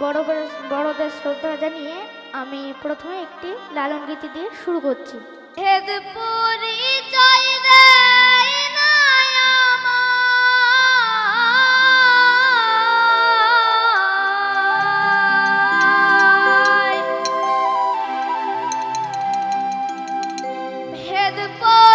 বড় বড়দের শ্রদ্ধা জানিয়ে আমি প্রথমে একটি লালন গীতি দিয়ে শুরু করছি the ball.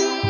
you.